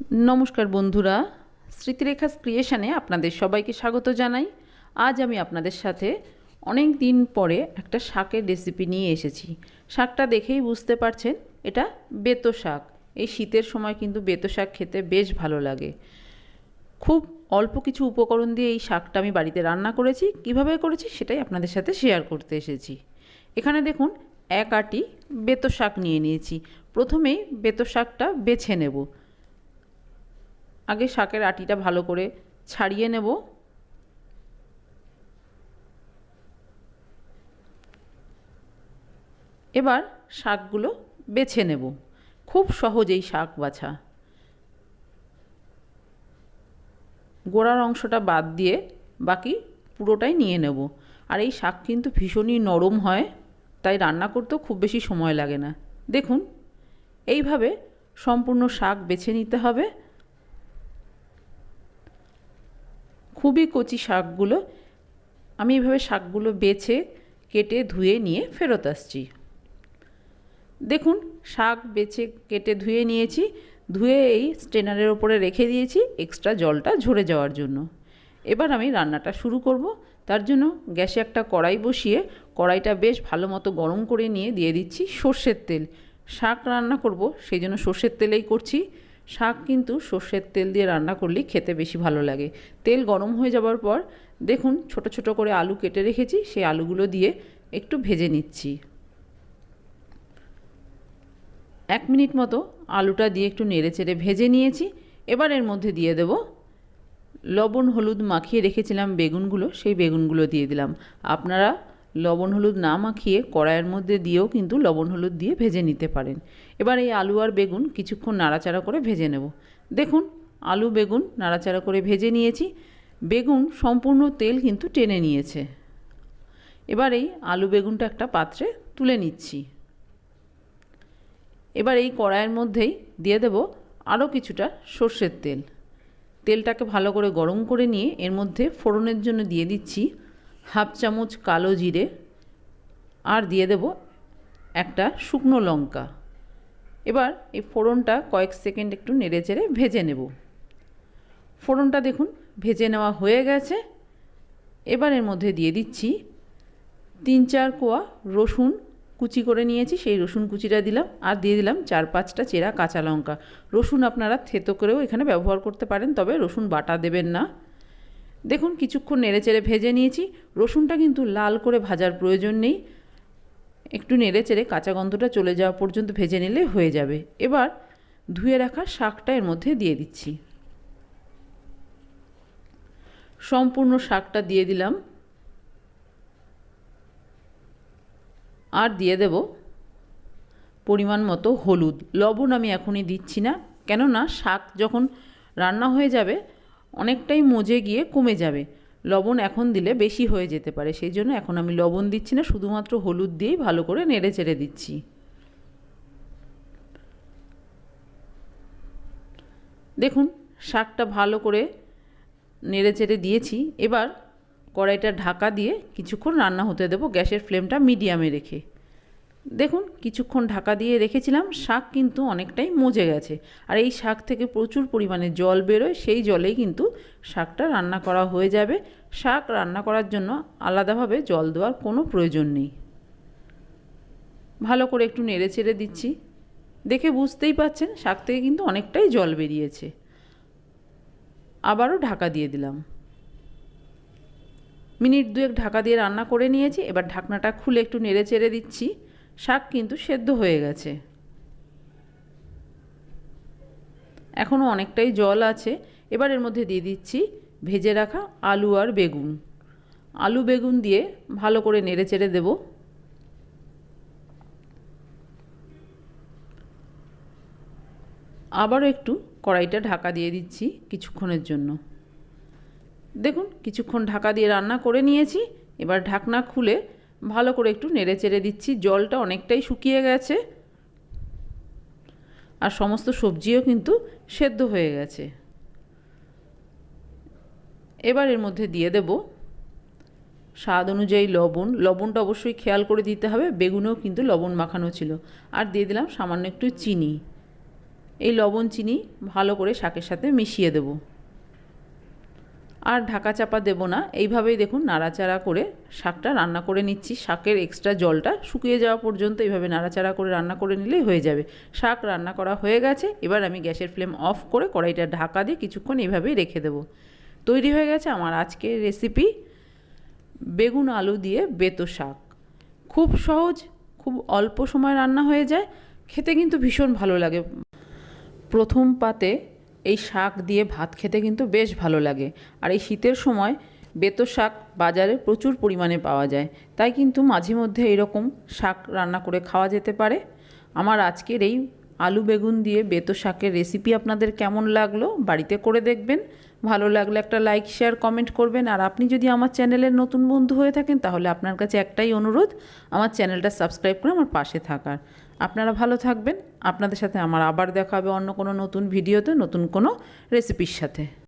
নমস্কার বন্ধুরা স্মৃতিরেখা ক্রিয়েশনে আপনাদের সবাইকে স্বাগত জানাই। আজ আমি আপনাদের সাথে অনেক দিন পরে একটা শাকের রেসিপি নিয়ে এসেছি। শাকটা দেখেই বুঝতে পারছেন, এটা বেতো শাক। এই শীতের সময় কিন্তু বেতো শাক খেতে বেশ ভালো লাগে। খুব অল্প কিছু উপকরণ দিয়ে এই শাকটা আমি বাড়িতে রান্না করেছি। কীভাবে করেছি সেটাই আপনাদের সাথে শেয়ার করতে এসেছি। এখানে দেখুন, এক আটি বেতো শাক নিয়ে নিয়েছি। প্রথমেই বেতো শাকটা বেছে নেব। আগে শাকের আটিটা ভালো করে ছাড়িয়ে নেব। এবার শাকগুলো বেছে নেব। খুব সহজেই শাক বাছা। গোড়ার অংশটা বাদ দিয়ে বাকি পুরোটাই নিয়ে নেব। আর এই শাক কিন্তু ভীষণই নরম হয়, তাই রান্না করতেও খুব বেশি সময় লাগে না। দেখুন, এইভাবে সম্পূর্ণ শাক বেছে নিতে হবে। খুবই কচি শাকগুলো, আমি এভাবে শাকগুলো বেছে, কেটে, ধুয়ে নিয়ে ফেরত আসছি। দেখুন, শাক বেছে, কেটে, ধুয়ে নিয়েছি। ধুয়ে এই স্ট্রেনারের ওপরে রেখে দিয়েছি, এক্সট্রা জলটা ঝরে যাওয়ার জন্য। এবার আমি রান্নাটা শুরু করব। তার জন্য গ্যাসে একটা কড়াই বসিয়ে, কড়াইটা বেশ ভালো মতো গরম করে নিয়ে দিয়ে দিচ্ছি সর্ষের তেল। শাক রান্না করব, সেই জন্য সর্ষের তেলেই করছি। শাক কিন্তু সর্ষের তেল দিয়ে রান্না করলেই খেতে বেশি ভালো লাগে। তেল গরম হয়ে যাওয়ার পর দেখুন ছোট ছোট করে আলু কেটে রেখেছি, সেই আলুগুলো দিয়ে একটু ভেজে নিচ্ছি। এক মিনিট মতো আলুটা দিয়ে একটু নেড়ে চেড়ে ভেজে নিয়েছি। এবার এর মধ্যে দিয়ে দেব লবণ, হলুদ মাখিয়ে রেখেছিলাম বেগুনগুলো, সেই বেগুনগুলো দিয়ে দিলাম। আপনারা লবণ, হলুদ না মাখিয়ে কড়াইয়ের মধ্যে দিয়েও কিন্তু লবণ, হলুদ দিয়ে ভেজে নিতে পারেন। এবার এই আলু আর বেগুন কিছুক্ষণ নাড়াচাড়া করে ভেজে নেব। দেখুন, আলু, বেগুন নাড়াচাড়া করে ভেজে নিয়েছি। বেগুন সম্পূর্ণ তেল কিন্তু টেনে নিয়েছে। এবার এই আলু, বেগুনটা একটা পাত্রে তুলে নিচ্ছি। এবার এই কড়াইয়ের মধ্যেই দিয়ে দেব আরও কিছুটা সর্ষের তেল। তেলটাকে ভালো করে গরম করে নিয়ে এর মধ্যে ফোড়নের জন্য দিয়ে দিচ্ছি হাফ চামচ কালো জিরে আর দিয়ে দেব একটা শুকনো লঙ্কা। এবার এই ফোড়নটা কয়েক সেকেন্ড একটু নেড়ে চেড়ে ভেজে নেব। ফোড়নটা দেখুন, ভেজে নেওয়া হয়ে গেছে। এবার এর মধ্যে দিয়ে দিচ্ছি তিন চার কোয়া রসুন কুচি করে নিয়েছি, সেই রসুন কুচিটা দিলাম আর দিয়ে দিলাম চার পাঁচটা চেরা কাঁচা লঙ্কা। রসুন আপনারা থেতো করেও এখানে ব্যবহার করতে পারেন, তবে রসুন বাটা দেবেন না। দেখুন, কিছুক্ষণ নেড়ে চেড়ে ভেজে নিয়েছি। রসুনটা কিন্তু লাল করে ভাজার প্রয়োজন নেই। একটু নেড়ে চেড়ে কাঁচা গন্ধটা চলে যাওয়া পর্যন্ত ভেজে নিলে হয়ে যাবে। এবার ধুয়ে রাখা শাকটা এর মধ্যে দিয়ে দিচ্ছি। সম্পূর্ণ শাকটা দিয়ে দিলাম। আর দিয়ে দেব পরিমাণ মতো হলুদ। লবণ আমি এখনই দিচ্ছি না। কেননা শাক যখন রান্না হয়ে যাবে অনেকটাই মজে গিয়ে কমে যাবে। লবণ এখন দিলে বেশি হয়ে যেতে পারে, সেই জন্য এখন আমি লবণ দিচ্ছি না, শুধুমাত্র হলুদ দিয়েই ভালো করে নেড়ে চেড়ে দিচ্ছি। দেখুন, শাকটা ভালো করে নেড়ে চেড়ে দিয়েছি। এবার কড়াইটা ঢাকা দিয়ে কিছুক্ষণ রান্না হতে দেবো, গ্যাসের ফ্লেমটা মিডিয়ামে রেখে। দেখুন, কিছুক্ষণ ঢাকা দিয়ে রেখেছিলাম, শাক কিন্তু অনেকটাই মজে গেছে। আর এই শাক থেকে প্রচুর পরিমাণে জল বেরোয়, সেই জলেই কিন্তু শাকটা রান্না করা হয়ে যাবে। শাক রান্না করার জন্য আলাদাভাবে জল দেওয়ার কোনো প্রয়োজন নেই। ভালো করে একটু নেড়ে চেড়ে দিচ্ছি। দেখে বুঝতেই পাচ্ছেন, শাক থেকে কিন্তু অনেকটাই জল বেরিয়েছে। আবারও ঢাকা দিয়ে দিলাম। মিনিট দুয়েক ঢাকা দিয়ে রান্না করে নিয়েছি, এবার ঢাকনাটা খুলে একটু নেড়ে চেড়ে দিচ্ছি। শাক কিন্তু সেদ্ধ হয়ে গেছে। এখনও অনেকটাই জল আছে। এবার এর মধ্যে দিয়ে দিচ্ছি ভেজে রাখা আলু আর বেগুন। আলু বেগুন দিয়ে ভালো করে নেড়ে চেড়ে দেব। আবারও একটু কড়াইটা ঢাকা দিয়ে দিচ্ছি কিছুক্ষণের জন্য। দেখুন, কিছুক্ষণ ঢাকা দিয়ে রান্না করে নিয়েছি। এবার ঢাকনা খুলে ভালো করে একটু নেড়ে চেড়ে দিচ্ছি। জলটা অনেকটাই শুকিয়ে গেছে। আর সমস্ত সবজিও কিন্তু সেদ্ধ হয়ে গেছে। এবার এর মধ্যে দিয়ে দেব স্বাদ অনুযায়ী লবণ। লবণটা অবশ্যই খেয়াল করে দিতে হবে, বেগুনেও কিন্তু লবণ মাখানো ছিল। আর দিয়ে দিলাম সামান্য একটু চিনি। এই লবণ চিনি ভালো করে শাকের সাথে মিশিয়ে দেব। আর ঢাকা চাপা দেব না। এইভাবেই দেখুন নাড়াচাড়া করে শাকটা রান্না করে নিচ্ছি। শাকের এক্সট্রা জলটা শুকিয়ে যাওয়া পর্যন্ত এইভাবে নাড়াচাড়া করে রান্না করে নিলেই হয়ে যাবে। শাক রান্না করা হয়ে গেছে। এবার আমি গ্যাসের ফ্লেম অফ করে কড়াইটা ঢাকা দিয়ে কিছুক্ষণ এইভাবেই রেখে দেবো। তৈরি হয়ে গেছে আমার আজকের রেসিপি বেগুন আলু দিয়ে বেতো শাক। খুব সহজ, খুব অল্প সময় রান্না হয়ে যায়। খেতে কিন্তু ভীষণ ভালো লাগে। প্রথম পাতে এই শাক দিয়ে ভাত খেতে কিন্তু বেশ ভালো লাগে। আর এই শীতের সময় বেতো শাক বাজারে প্রচুর পরিমাণে পাওয়া যায়। তাই কিন্তু মাঝে মধ্যে এরকম শাক রান্না করে খাওয়া যেতে পারে। আমার আজকের এই আলু বেগুন দিয়ে বেতো শাকের রেসিপি আপনাদের কেমন লাগল বাড়িতে করে দেখবেন। ভালো লাগলে একটা লাইক শেয়ার কমেন্ট করবেন। আর আপনি যদি আমার চ্যানেলের নতুন বন্ধু হয়ে থাকেন তাহলে আপনার কাছে একটাই অনুরোধ, আমার চ্যানেলটা সাবস্ক্রাইব করে আমার পাশে থাকার। আপনারা ভালো থাকবেন। আপনাদের সাথে আমার আবার দেখা হবে অন্য কোনো নতুন ভিডিওতে, নতুন কোনো রেসিপির সাথে।